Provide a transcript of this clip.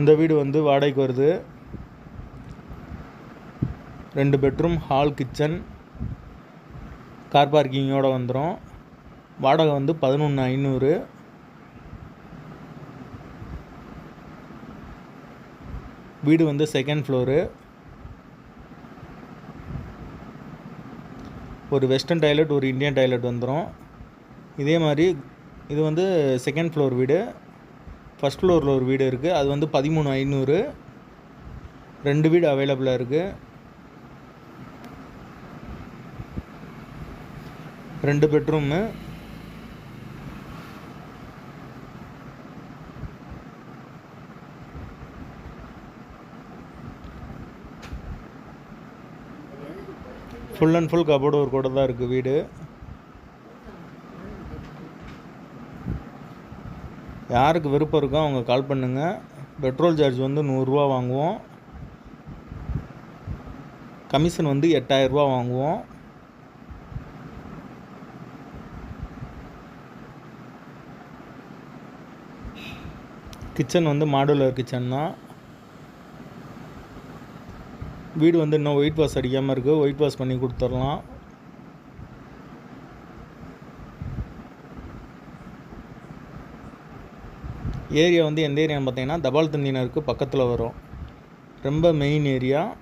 இந்த வீடு வந்து வாடகைக்கு வருது. ரெண்டு பெட்ரூம் ஹால் கிச்சன் கார் பார்க்கிங்கோட வந்துடும் வாடகை வந்து பதினொன்று ஐநூறு. வீடு வந்து செகண்ட் ஃப்ளோரு ஒரு வெஸ்டர்ன் டாய்லெட் ஒரு இந்தியன் டாய்லெட் வந்துடும் இதே மாதிரி இது வந்து செகண்ட் ஃப்ளோர் வீடு. ஃபஸ்ட் ஃப்ளோரில் ஒரு வீடு இருக்குது அது வந்து பதிமூணு ஐநூறு. ரெண்டு வீடு அவைலபிளாக இருக்குது ரெண்டு bedroom full and full cupboard ஒரு கூட தான் இருக்குது வீடு. யாருக்கு விருப்பம் இருக்கோ அவங்க கால் பண்ணுங்கள் பெட்ரோல் சார்ஜ் வந்து நூறுரூவா வாங்குவோம். கமிஷன் வந்து எட்டாயிரரூபா வாங்குவோம். கிச்சன் வந்து மாடுலர் கிச்சன் தான். வீடு வந்து இன்னும் ஒயிட் வாஷ் அடிக்காமல் இருக்குது ஒயிட் வாஷ் பண்ணி கொடுத்துடலாம் ஏரியா வந்து எந்த ஏரியான்னு பார்த்தீங்கன்னா தபால் தந்தினருக்கு பக்கத்தில் வரும். ரொம்ப மெயின் ஏரியா